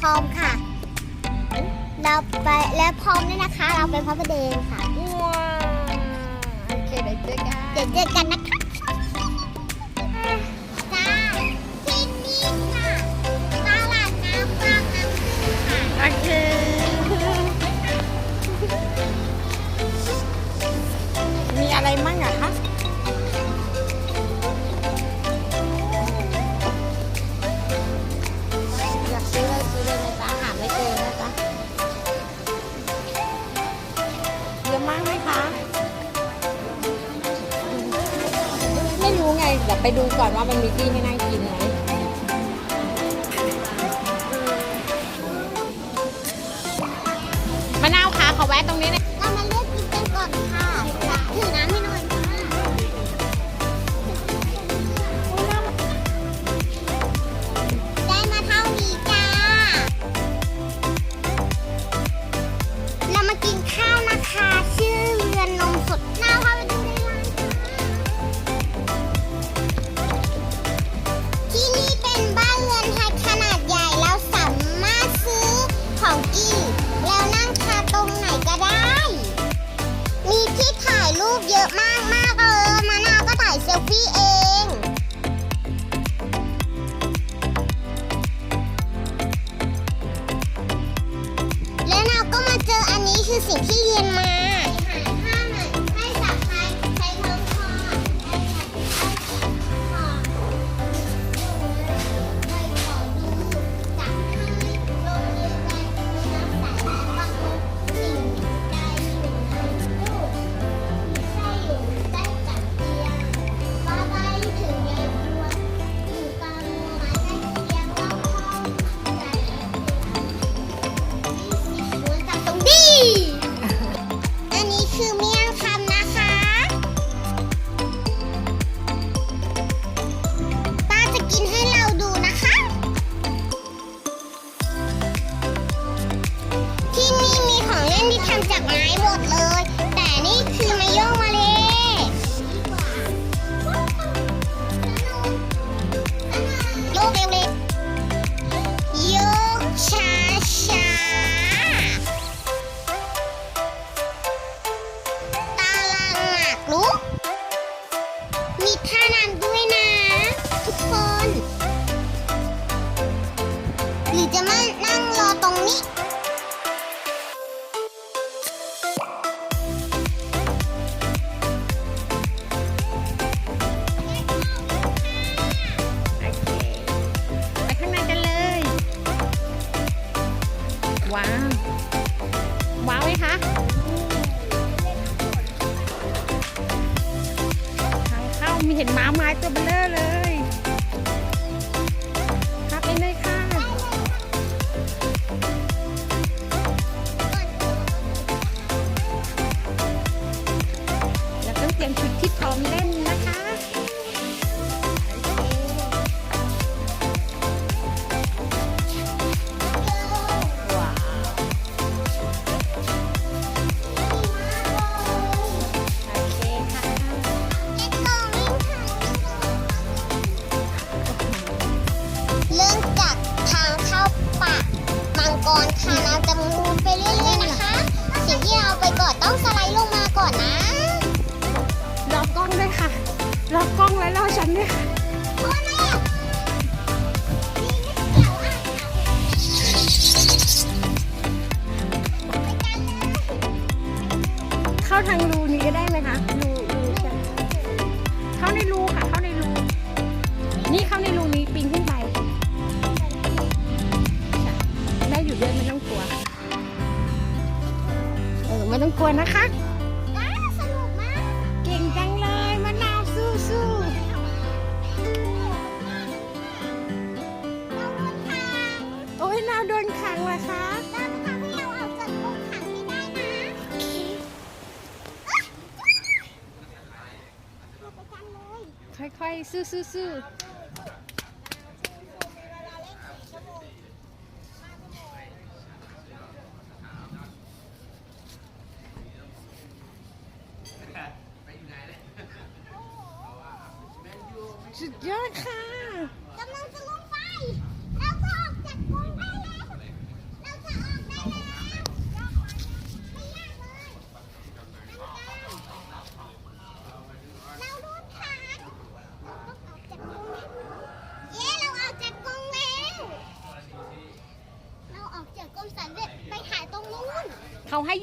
พร้อมค่ะ เราไปแล้วพร้อมด้วยนะคะ เราไปพระประเดนค่ะว้าวโอเคเดี๋ยวเจอกันเดี๋ยวเจอกันนะคะจ้าที่นี่ค่ะตลาดน้ำบางน้ำขึ้ค่ะโอเคมีอะไรมั่ง ไปดูก่อนว่ามันมีที่ให้นั่งกินไหมมะนาวคะขอแวะตรงนี้หนะ เห็นม้าไม้ตัวเบลเลอร์เลย มาล่อฉันเนี่ยเข้าทางรูนี้ก็ได้ไหมคะรูรูใช่เข้าในรูค่ะ เข้าในรู นี่เข้าในรูนี้ปีนขึ้นไปแม่อยู่เดินยไม่ต้องกลัว เออไม่ต้องกลัวนะคะ 是是是。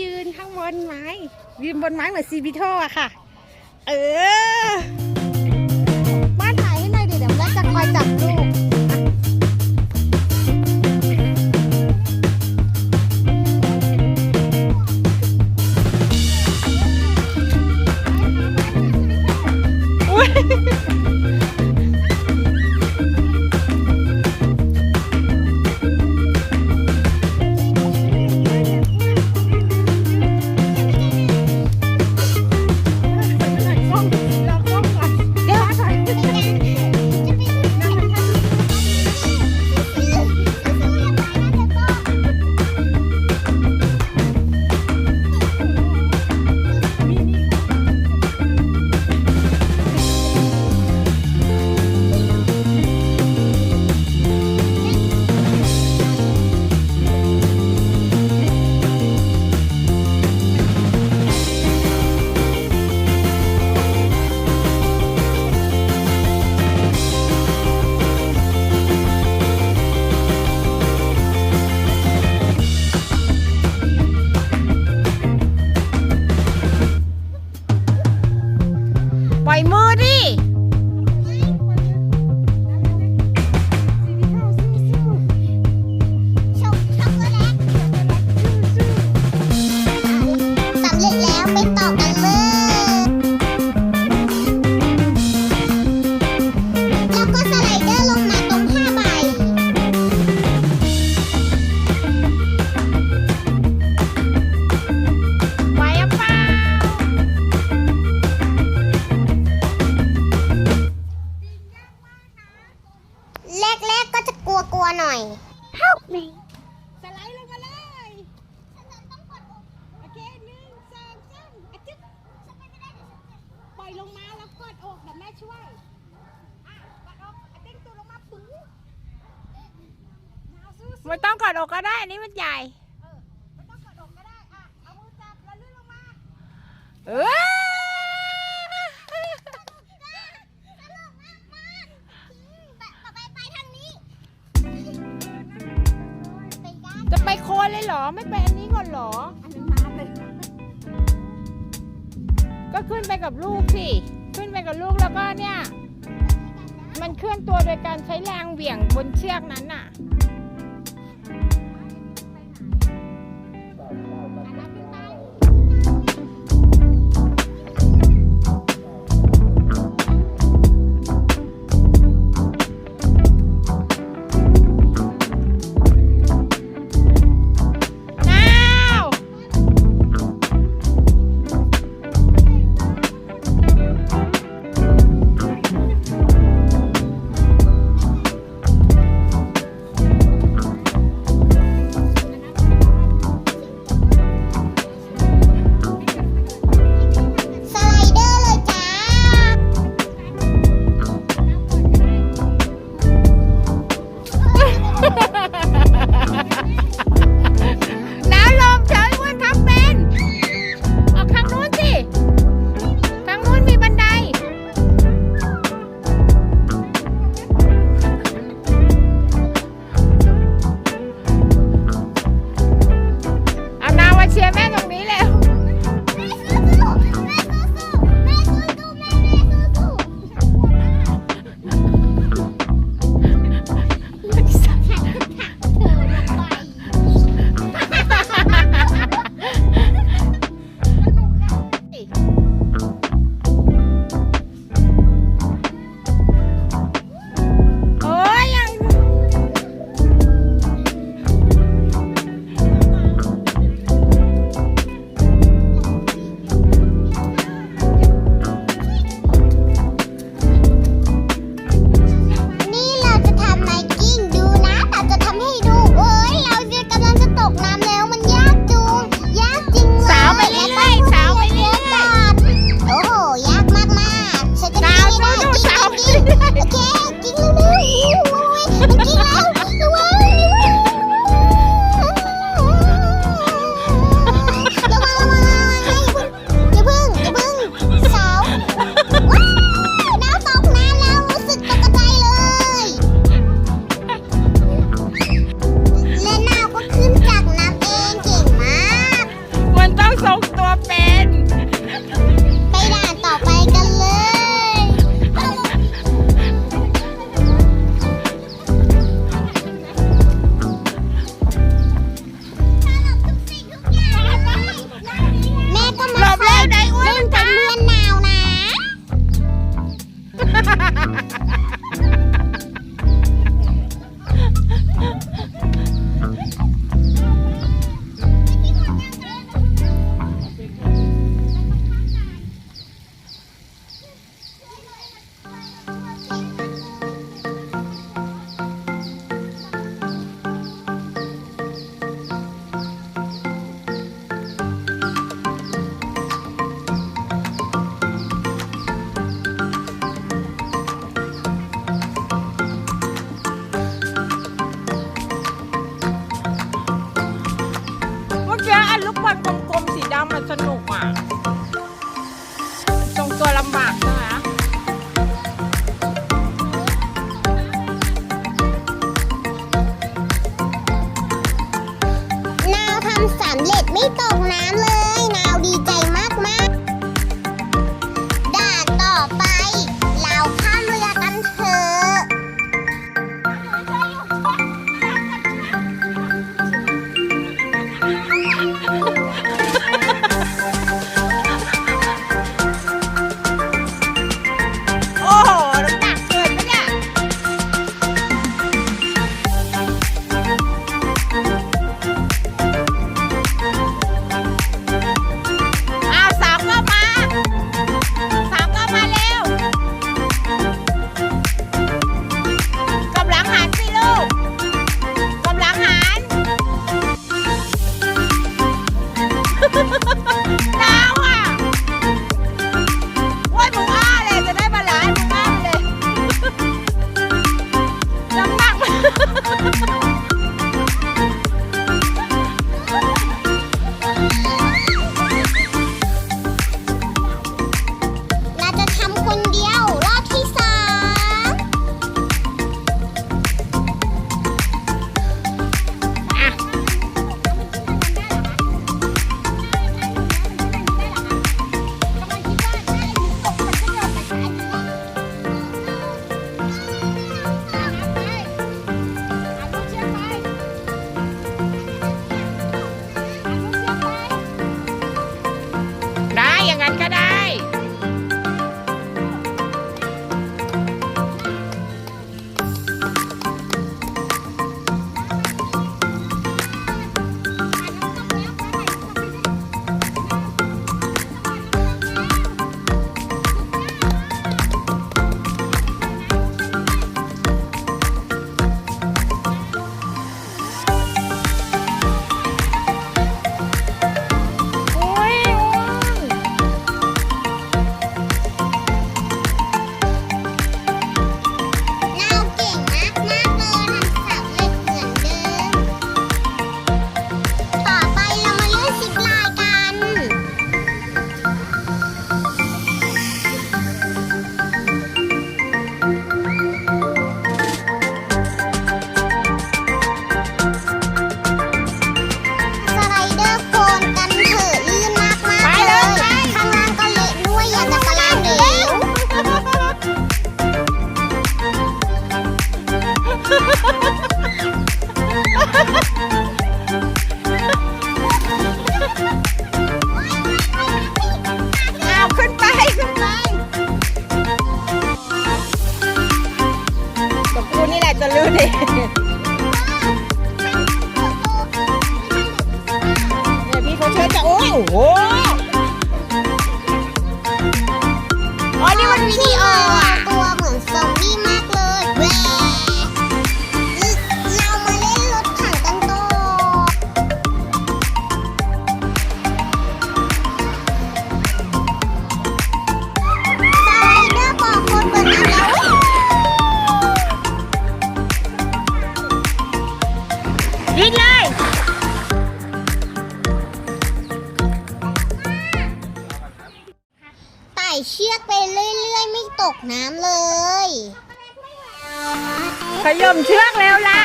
ยืนข้างบนไม้ ยืนบนไม้เหมือนซีบิโทอะค่ะ เออ บ้านถ่ายให้หน่อยดิเดี๋ยวแม่จะคอยจับลูกอุ๊ย เออจะไปโคนเลยเหรอ ไม่ไปอันนี้ก่อนเหรอ ก็ขึ้นไปกับลูกสิ ขึ้นไปกับลูกแล้วก็เนี่ย มันเคลื่อนตัวโดยการใช้แรงเหวี่ยงบนเชือกนั้นน่ะ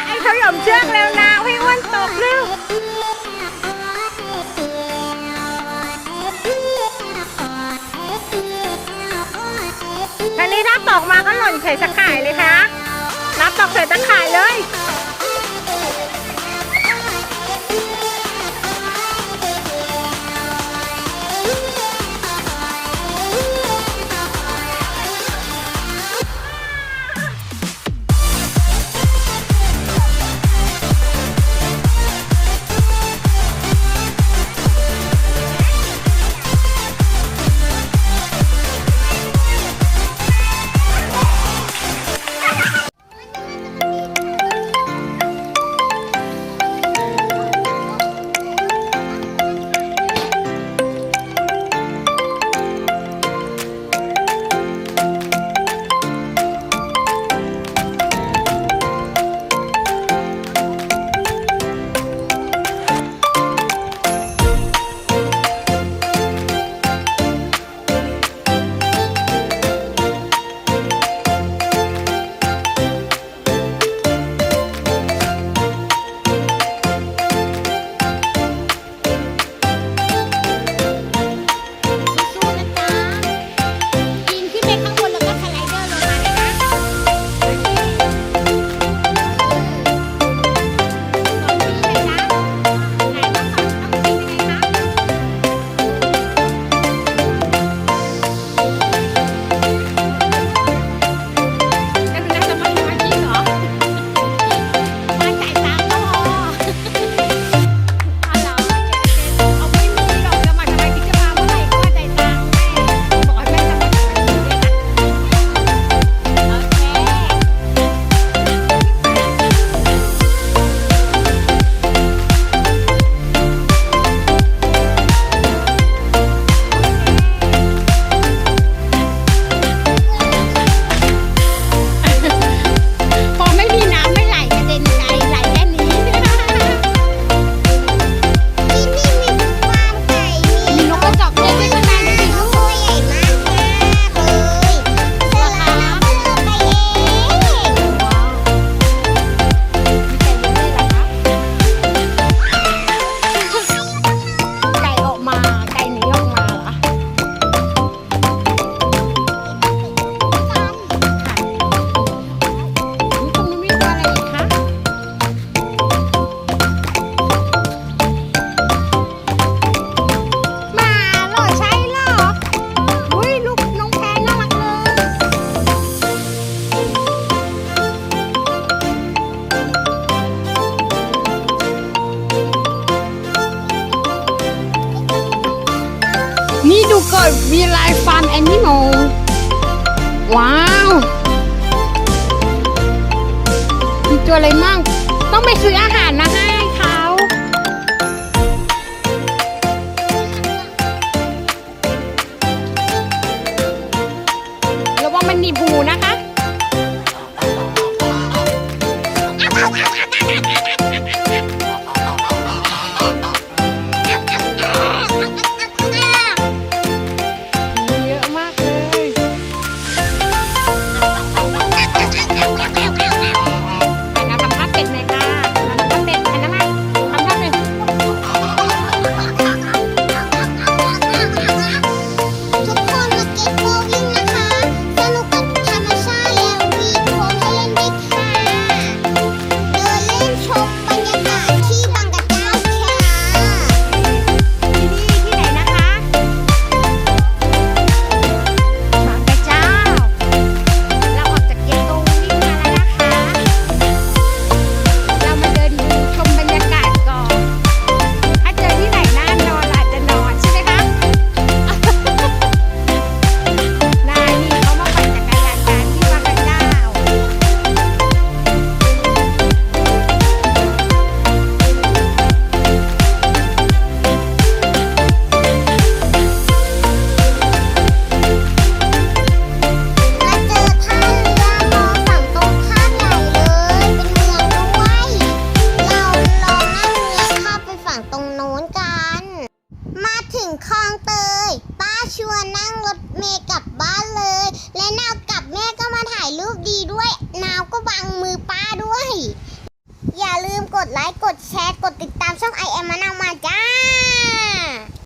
ไอ้ขยมเชือกแล้วนะให้อ้วนตกเร็วทีนี้รับตกมาก็หล่นใส่ตะข่ายเลยคะรับตกใส่ตะข่ายเลย อะไรมั่ง ต้องไปซื้ออาหาร